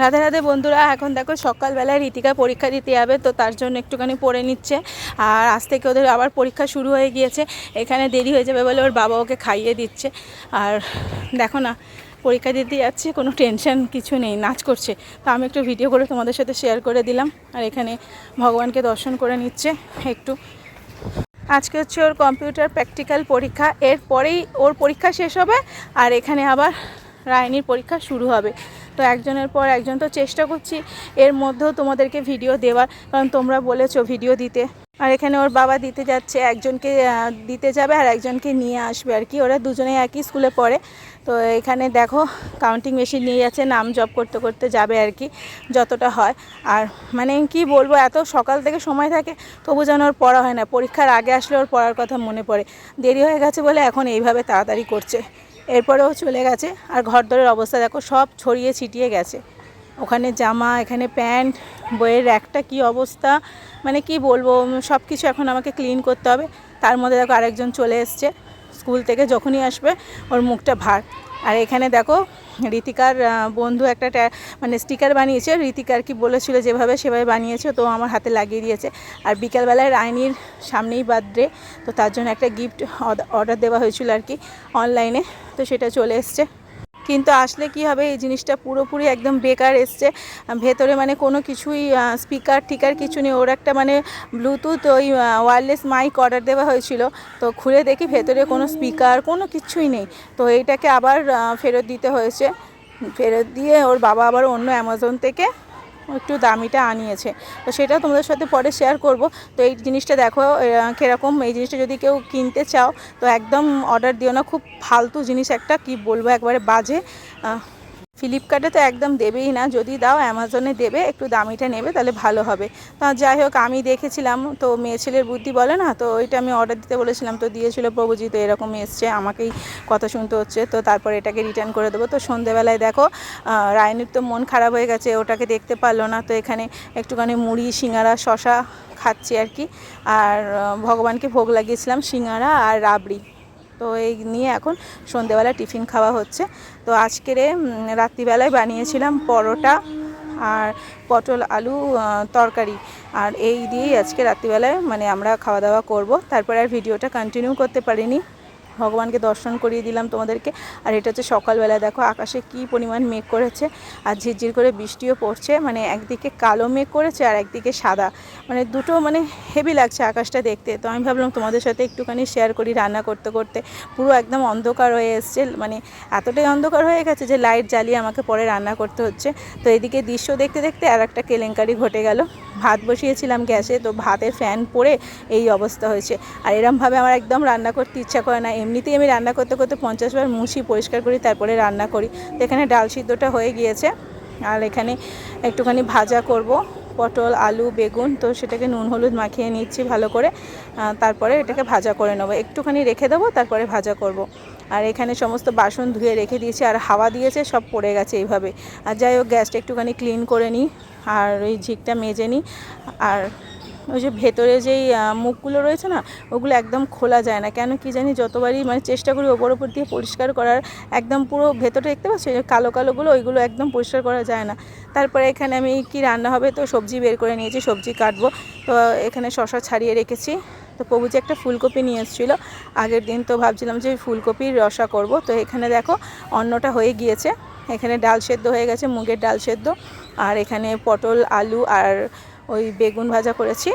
রাধে রাধে বন্ধুরা, এখন দেখো সকালবেলায় রীতিকা পরীক্ষা দিতে যাবে, তো তার জন্য একটুখানি পড়ে নিচ্ছে। আর আজ থেকে ওদের আবার পরীক্ষা শুরু হয়ে গিয়েছে, এখানে দেরি হয়ে যাবে বলে ওর বাবা ওকে খাইয়ে দিচ্ছে। আর দেখো না, পরীক্ষা দিতে যাচ্ছে, কোনো টেনশন কিছু নেই, নাচ করছে। তো আমি একটু ভিডিও করে তোমাদের সাথে শেয়ার করে দিলাম, আর এখানে ভগবানকে দর্শন করে নিচ্ছে একটু। আজকে হচ্ছে ওর কম্পিউটার প্র্যাকটিক্যাল পরীক্ষা, এরপরেই ওর পরীক্ষা শেষ হবে, আর এখানে আবার রায়নির পরীক্ষা শুরু হবে। তো একজনের পর একজন, তো চেষ্টা করছি এর মধ্যেও তোমাদেরকে ভিডিও দেওয়ার, কারণ তোমরা বলেছ ভিডিও দিতে। আর এখানে ওর বাবা দিতে যাচ্ছে, একজনকে দিতে যাবে আর একজনকে নিয়ে আসবে আর কি। ওরা দুজনে একই স্কুলে পড়ে। তো এখানে দেখো কাউন্টিং মেশিন নিয়ে যাচ্ছে, নাম জব করতে করতে যাবে আর কি, যতটা হয়। আর মানে কি বলব, এত সকাল থেকে সময় থাকে, তবু যেন ওর পড়া হয় না। পরীক্ষার আগে আসলে ওর পড়ার কথা মনে পড়ে। দেরি হয়ে গেছে বলে এখন এইভাবে তাড়াতাড়ি করছে। এরপরেও চলে গেছে। আর ঘরদরের অবস্থা দেখো, সব ছড়িয়ে ছিটিয়ে গেছে। ওখানে জামা, এখানে প্যান্ট, বইয়ের একটা কি অবস্থা? মানে কি বলব সব কিছু এখন আমাকে ক্লিন করতে হবে। তার মধ্যে দেখো আরেকজন চলে এসছে। স্কুল থেকে যখনই আসবে, ওর মুখটা ভার। আর এখানে দেখো, রীতিকার বন্ধু একটা মানে স্টিকার বানিয়েছে। রীতিকার কি বলেছিল, যেভাবে সেভাবে বানিয়েছে, তো আমার হাতে লাগিয়ে দিয়েছে। আর বিকালবেলায় রায়নির সামনেই বার্থডে, তো তার জন্য একটা গিফট অর্ডার দেওয়া হয়েছিল আর কি, অনলাইনে। তো সেটা চলে এসছে। কিন্তু আসলে কি হবে, এই জিনিসটা পুরোপুরি একদম বেকার এসছে। ভেতরে মানে কোনো কিছুই স্পিকার টিকার কিছু নেই। ওর একটা মানে ব্লুটুথ ওই ওয়ারলেস মাইক অর্ডার দেওয়া হয়েছিল। তো খুলে দেখি ভেতরে কোনো স্পিকার কোনো কিছুই নেই। তো এইটাকে আবার ফেরত দিতে হয়েছে। ফেরত দিয়ে ওর বাবা আবার অন্য অ্যামাজন থেকে একটু দামিটা আনিয়েছে। তো সেটা তোমাদের সাথে পরে শেয়ার করব। তো এই জিনিসটা দেখো কীরকম? এই জিনিসটা যদি কেউ কিনতে চাও, তো একদম অর্ডার দিও না। খুব ফালতু জিনিস একটা, কি বলব? একবারে বাজে। ফ্লিপকার্টে তো একদম দেবেই না। যদি দাও অ্যামাজনে দেবে, একটু দামিটা নেবে, তাহলে ভালো হবে। তা যাই হোক, আমি দেখেছিলাম, তো মেয়ে ছেলের বুদ্ধি বলে না, তো ওইটা আমি অর্ডার দিতে বলেছিলাম, তো দিয়েছিল প্রভুজি তো এরকম এসছে, আমাকেই কথা শুনতে হচ্ছে, তো তারপর এটাকে রিটার্ন করে দেবো। তো সন্ধেবেলায় দেখো রায়নির তো মন খারাপ হয়ে গেছে, ওটাকে দেখতে পারল না, তো এখানে একটুখানি মুড়ি, সিঙ্গারা, শশা খাচ্ছি আর কি। আর ভগবানকে ভোগ লাগিয়েছিলাম, সিঙ্গারা আর রাবড়ি। তো এই নিয়ে এখন সন্ধেবেলা টিফিন খাওয়া হচ্ছে। তো আজকের রাত্রিবেলায় বানিয়েছিলাম পরোটা আর পটল আলু তরকারি। আর এই দিয়েই আজকে রাত্রিবেলায় মানে আমরা খাওয়া দাওয়া করব। তারপরে আর ভিডিওটা কন্টিনিউ করতে পারিনি। ভগবানকে দর্শন করিয়ে দিলাম তোমাদেরকে। আর এটা হচ্ছে সকালবেলা দেখো আকাশে কি পরিমাণ মেঘ করেছে। আর ঝিরঝির করে বৃষ্টিও পড়ছে মানে একদিকে কালো মেঘ করেছে আর একদিকে সাদা। মানে দুটো মানে হেভি লাগছে আকাশটা দেখতে। তো আমি ভাবলাম তোমাদের সাথে একটুখানি শেয়ার করি রান্না করতে করতে। পুরো একদম অন্ধকার হয়ে এসছে মানে এতটাই অন্ধকার হয়ে গেছে যে লাইট জ্বালিয়ে আমাকে পরে রান্না করতে হচ্ছে। তো এদিকে দৃশ্য দেখতে দেখতে আর একটা কেলেঙ্কারি ঘটে গেল। ভাত বসিয়েছিলাম গ্যাসে, তো ভাতের ফ্যান পড়ে এই অবস্থা হয়েছে। আর এরমভাবে আমার একদম রান্না করতে ইচ্ছা করে না। এমনিতেই আমি রান্না করতে করতে পঞ্চাশবার মুছি, পরিষ্কার করি, তারপরে রান্না করি। তো এখানে ডাল সিদ্ধটা হয়ে গিয়েছে। আর এখানে একটুখানি ভাজা করব। পটল, আলু, বেগুন, তো সেটাকে নুন, হলুদ মাখিয়ে নিচ্ছি ভালো করে। তারপরে এটাকে ভাজা করে নেব। একটুখানি রেখে দেবো, তারপরে ভাজা করব। আর এখানে সমস্ত বাসন ধুয়ে রেখে দিয়েছি, আর হাওয়া দিয়েছে, সব পড়ে গেছে এইভাবে। আর যাই হোক, গ্যাসটা একটুখানি ক্লিন করে নিই, আর ওই ঝিকটা মেজে নিই। আর ওই যে ভেতরে যেই মুখগুলো রয়েছে না, ওগুলো একদম খোলা যায় না। কেন কি জানি যতবারই মানে চেষ্টা করি ওপর ওপর দিয়ে পরিষ্কার করার, একদম পুরো ভেতরে দেখতে পাচ্ছি? কালো কালোগুলো ওইগুলো একদম পরিষ্কার করা যায় না। তারপরে এখানে আমি কি রান্না হবে? তো সবজি বের করে নিয়েছি, সবজি কাটবো। তো এখানে শশা ছাড়িয়ে রেখেছি। তো প্রভু যে একটা ফুলকপি নিয়ে এসেছিল। আগের দিন তো ভাবছিলাম যে ফুলকপির রসা করব। তো এখানে দেখো, অন্নটা হয়ে গিয়েছে। এখানে ডাল সেদ্ধ হয়ে গেছে, মুগের ডাল সেদ্ধ। আর এখানে পটল, আলু আর ওই বেগুন ভাজা করেছি।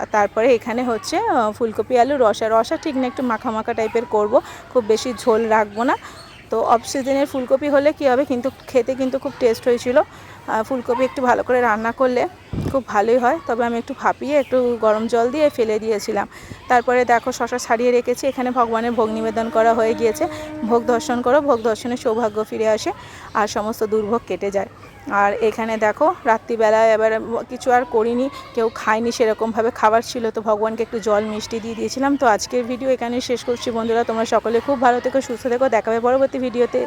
আর তারপরে এখানে হচ্ছে ফুলকপি আলু, রসা। রসা ঠিক না, একটু মাখা মাখা টাইপের করব। খুব বেশি ঝোল রাখব না। তো অফ সিজনের ফুলকপি হলে কী হবে, কিন্তু খেতে কিন্তু খুব টেস্ট হয়েছিল। ফুলকপি একটু ভালো করে রান্না করলে খুব ভালোই হয়। তবে আমি একটু ভাপিয়ে, একটু গরম জল দিয়ে ফেলে দিয়েছিলাম। তারপরে দেখো, শশা ছাড়িয়ে রেখেছি। এখানে ভগবানের ভোগ নিবেদন করা হয়ে গিয়েছে। ভোগ দর্শন করো, ভোগ দর্শনে সৌভাগ্য ফিরে আসে। আর সমস্ত দুর্ভোগ কেটে যায়। আর এখানে দেখো, রাত্রিবেলায় এবার কিছু আর করিনি, কেউ খায়নি সেরকমভাবে খাবার ছিল, তো ভগবানকে একটু জল মিষ্টি দিয়ে দিয়েছিলাম। তো আজকের ভিডিও এখানে শেষ করছি বন্ধুরা, তোমরা সকলে খুব ভালো থেকো, সুস্থ থেকো, দেখাবে পরবর্তী ভিডিওতে।